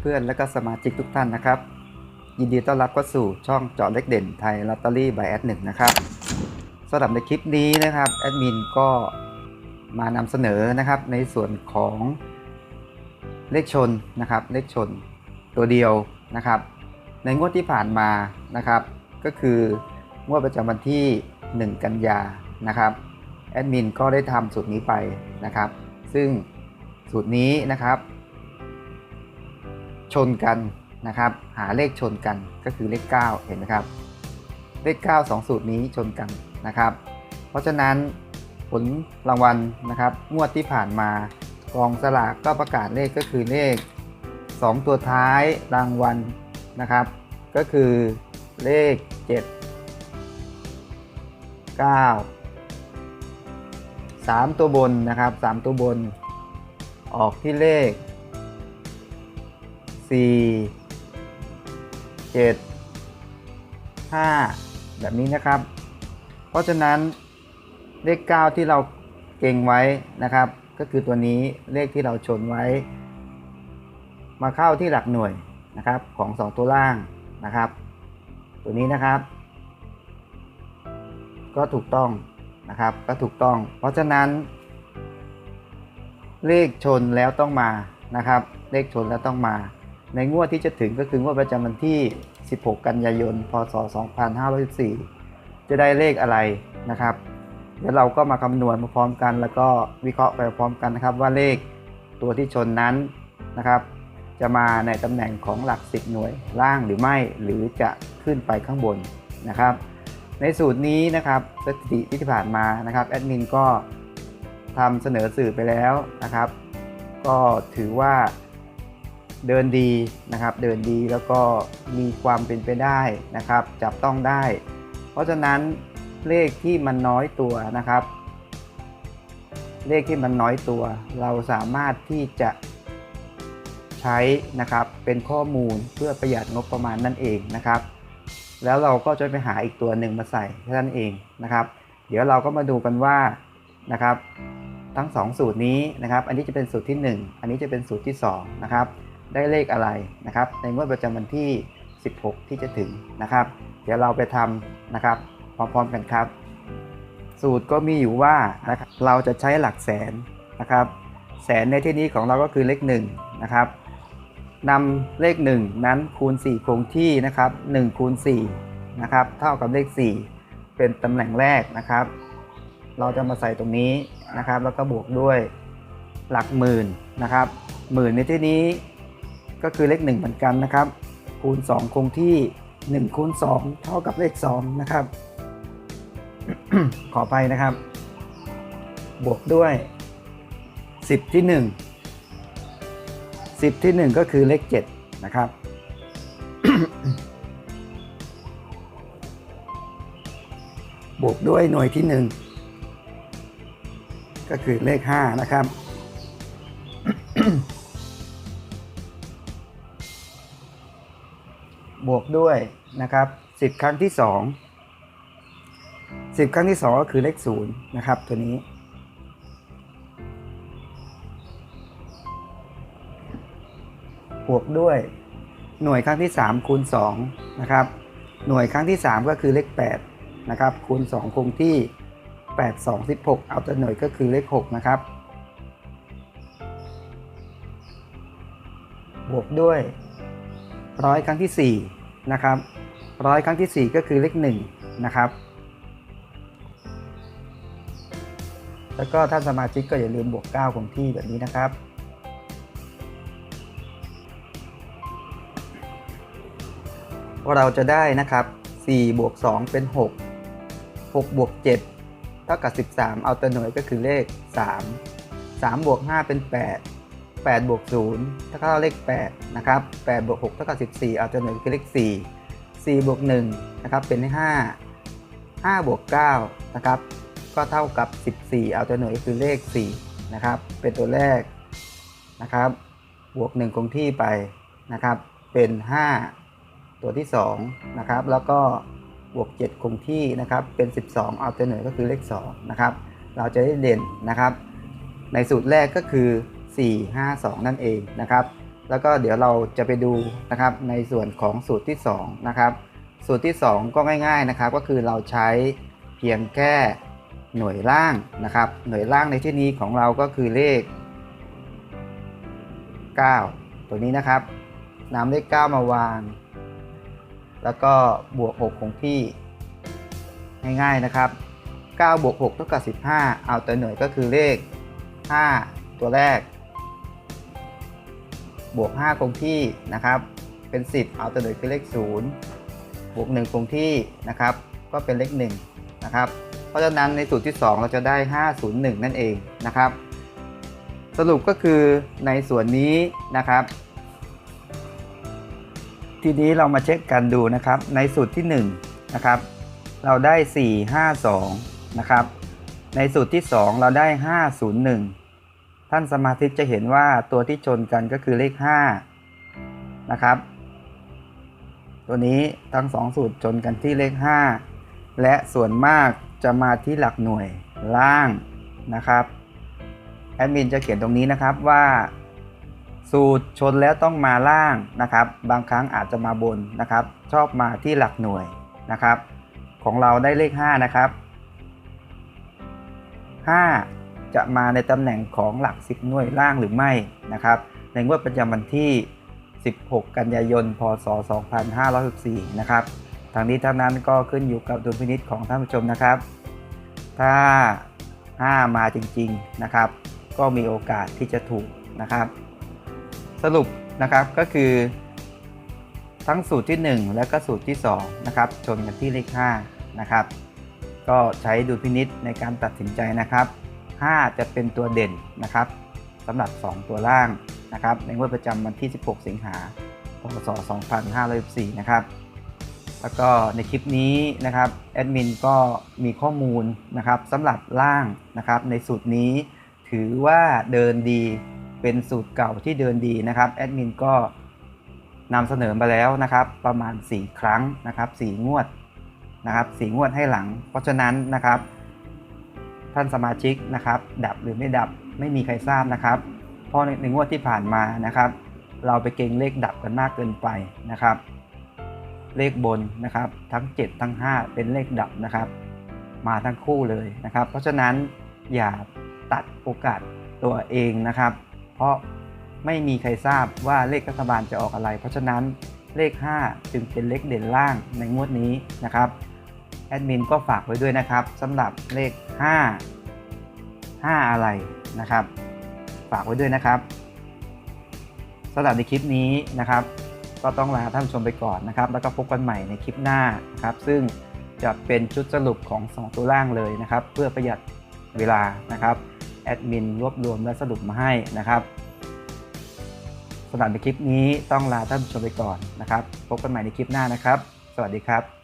เพื่อนๆ และก็สมาชิกทุกท่านนะครับ ยินดีต้อนรับเข้าสู่ช่องเจาะเล็กเด่นไทยลอตเตอรี่บายแอดหนึ่งนะครับสำหรับในคลิปนี้นะครับแอดมินก็มานำเสนอนะครับในส่วนของเลขชนนะครับเลขชนตัวเดียวนะครับ ในงวดที่ผ่านมานะครับ ก็คืองวดประจำวันที่ 1 กันยานะครับแอดมินก็ได้ทำสูตรนี้ไปนะครับ ซึ่งสูตรนี้นะครับ ชนกันนะครับ หาเลขชนกันก็คือเลข 9 เห็นไหมครับ เลข 9 2 สูตรนี้ชนกันนะครับ เพราะฉะนั้นผลรางวัลนะครับ งวดที่ผ่านมากองสลากก็ประกาศเลขก็คือเลข 2 ตัวท้ายรางวัลนะครับ ก็คือเลข 7 9 3 ตัวบนนะครับ 3 ตัวบนออกที่เลข 4 7 5แบบนี้นะครับ เพราะฉะนั้นเลข 9 ที่เราเก่งไว้นะครับ ก็คือตัวนี้เลขที่เราชนไว้ มาเข้าที่หลักหน่วยนะครับของ 2 ตัวล่างนะครับ ตัวนี้นะครับ ก็ถูกต้องนะครับก็ถูกต้อง เพราะฉะนั้น เลขชนแล้วต้องมานะครับ เลขชนแล้วต้องมา ในงวดที่จะถึงก็คืองวดประจำวันที่ 16 กันยายน พศ 2514จะได้เลขอะไรนะครับ เดี๋ยวเราก็มาคำนวณมาพร้อมกัน แล้วก็วิเคราะห์ไปพร้อมกันนะครับ ว่าเลขตัวที่ชนนั้นนะครับ จะมาในตำแหน่งของหลัก 10 หน่วยล่างหรือไม่หรือจะขึ้นไปข้างบนนะครับ ในสูตรนี้นะครับสถิติที่ผ่านมานะครับแอดมินก็ทำเสนอสื่อไปแล้วนะครับ ก็ถือว่า เดินดีนะครับ เดินดีแล้วก็มีความเป็นไปได้นะครับ จับต้องได้ เพราะฉะนั้นเลขที่มันน้อยตัวนะครับ เลขที่มันน้อยตัว เราสามารถที่จะใช้นะครับเป็นข้อมูลเพื่อประหยัดงบประมาณนั่นเองนะครับ แล้วเราก็จะไปหาอีกตัวหนึ่งมาใส่แค่นั้นเองนะครับ เดี๋ยวเราก็มาดูกันว่านะครับ ทั้ง 2 สูตรนี้นะครับ อันนี้จะเป็นสูตรที่ 1 อันนี้จะเป็นสูตรที่2นะครับ ได้เลขอะไรนะครับ ในงวดประจำวันที่ 16 ที่จะถึงนะครับ เดี๋ยวเราไปทำนะครับ พร้อมๆกันครับ สูตรก็มีอยู่ว่านะครับเราจะใช้หลักแสนนะครับ แสนในที่นี้ของเราก็คือเลข1นะครับนำเลข 1 นั้นคูณ 4 คงที่นะครับ1คูณ4นะครับเท่ากับเลข 4 เป็นตำแหน่งแรกนะครับ เราจะมาใส่ตรงนี้นะครับ แล้วก็บวกด้วยหลักหมื่นนะครับหมื่นในที่นี้ ก็คือเลข 1 เหมือนกันนะครับ คูณ 2 คงที่ 1 คูณ 2 เท่ากับเลข 2 นะครับ ขอไปนะครับ บวกด้วย 10 ที่ 1 10 ที่ 1 ก็คือเลข 7 นะครับบวกด้วยหน่วยที่ 1 ก็คือเลข 5 นะครับ บวกด้วยนะครับ10 ครั้งที่ 2 10 ครั้งที่ 2 ก็คือเลข0นะครับตัวนี้ บวกด้วยหน่วยครั้งที่ 3 คูณ2นะครับหน่วยครั้งที่ 3 ก็คือเลข8นะครับคูณ 2 คงที่ 8 2 16 เอาแตัวหน่วยก็คือเลข 6 นะครับ บวกด้วย ร้อยครั้งที่4นะครับร้อยครั้งที่ 4 ก็คือเลข1นะครับ แล้วก็ท่านสมาชิกก็อย่าลืมบวก 9 คงที่แบบนี้นะครับ เราจะได้นะครับ4บวก2เป็น 6 6บวก7เท่ากับ 13 เอาตัวหน่วยก็คือเลข 3 3บวก5เป็น 8 8บวก0เท่ากับเลข8นะครับ8บวก6เท่ากับ14 เอาตัวหน่วยคือเลข4 4บวก1นะครับเป็น5 5บวก9นะครับก็เท่ากับ 14 เอาตัวหน่วยคือเลข4นะครับเป็นตัวแรกนะครับบวก1คงที่ไปนะครับเป็น 5 ตัวที่2นะครับแล้วก็บวก 7 คงที่นะครับเป็น 12 เอาตัวหน่วยก็คือเลข2นะครับเราจะได้เด่นนะครับในสูตรแรกก็คือ 4 5 2 นั่นเองนะครับ แล้วก็เดี๋ยวเราจะไปดูนะครับในส่วนของสูตรที่2นะครับ สูตรที่ 2 ก็ง่ายๆนะครับ ก็คือเราใช้เพียงแค่หน่วยล่างนะครับ หน่วยล่างในที่นี้ของเราก็คือเลข 9 ตัวนี้นะครับนำเลข 9 มาวาง แล้วก็บวก6ของพี่ง่ายๆนะครับ9บวก6เท่ากับ15 เอาตัวหน่วยก็คือเลข 5 ตัวแรก บวก 5 คงที่นะครับ เป็น 10 เอาตัวหน่วยคือเลข 0 บวก 1 คงที่นะครับ ก็เป็นเลข 1 นะครับ เพราะฉะนั้นในสูตรที่ 2 เราจะได้ 501 นั่นเองนะครับ สรุปก็คือในส่วนนี้นะครับ ทีนี้เรามาเช็คกันดูนะครับ ในสูตรที่ 1 นะครับ เราได้ 452 นะครับ ในสูตรที่ 2 เราได้ 501 ท่านสมาธิจะเห็นว่าตัวที่ชนกันก็คือเลข5นะครับ ตัวนี้ทั้ง2สูตรชนกันที่เลข 5 และส่วนมากจะมาที่หลักหน่วยล่างนะครับแอดมินจะเขียนตรงนี้นะครับว่า สูตรชนแล้วต้องมาล่างนะครับ บางครั้งอาจจะมาบนนะครับ ชอบมาที่หลักหน่วยนะครับ ของเราได้เลข 5 นะครับ 5 จะมาในตำแหน่งของหลัก 10 หน่วยล่างหรือไม่นะครับในงวดประจำวันที่ 16 กันยายน พศ 2564 นะครับทางนี้ทั้งนั้นก็ขึ้นอยู่กับดุลพินิจของท่านผู้ชมนะครับ ถ้า 5 มาจริงๆนะครับ ก็มีโอกาสที่จะถูกนะครับ สรุปนะครับก็คือทั้งสูตรที่ 1 และก็สูตรที่2นะครับชนกันที่เลข5นะครับ ก็ใช้ดุลพินิษในการตัดสินใจนะครับ 5 จะเป็นตัวเด่นนะครับสำหรับ 2 ตัวล่างนะครับในงวดประจำวันที่ 16 สิงหาคมพศ2514นะครับแล้วก็ในคลิปนี้นะครับแอดมินก็มีข้อมูลนะครับสำหรับล่างนะครับในสูตรนี้ถือว่าเดินดีเป็นสูตรเก่าที่เดินดีนะครับแอดมินก็นำเสนอมาแล้วนะครับประมาณ 4 ครั้งนะครับ4งวดนะครับ4งวดให้หลัง เพราะฉะนั้นนะครับ ท่านสมาชิกนะครับ ดับหรือไม่ดับไม่มีใครทราบนะครับเพราะในในงวดที่ผ่านมานะครับ เราไปเก่งเลขดับกันมากเกินไปนะครับ เลขบนนะครับ ทั้ง 7 ทั้ง 5 เป็นเลขดับนะครับ มาทั้งคู่เลยนะครับ เพราะฉะนั้นอย่าตัดโอกาสตัวเองนะครับ เพราะไม่มีใครทราบว่าเลขรัฐบาลจะออกอะไร เพราะฉะนั้นเลข 5 จึงเป็นเลขเด่นล่างในงวดนี้นะครับ แอดมินก็ฝากไว้ด้วยนะครับสำหรับเลข 5 5 อะไรนะครับ ฝากไว้ด้วยนะครับสำหรับในคลิปนี้นะครับ ก็ต้องลาท่านชมไปก่อนนะครับ แล้วก็พบกันใหม่ในคลิปหน้านะครับ ซึ่งจะเป็นชุดสรุปของ 2 ตัวล่างเลยนะครับ เพื่อประหยัดเวลานะครับแอดมินรวบรวมและสรุปมาให้นะครับสำหรับในคลิปนี้ต้องลาท่านผู้ชมไปก่อนนะครับ พบกันใหม่ในคลิปหน้านะครับ สวัสดีครับ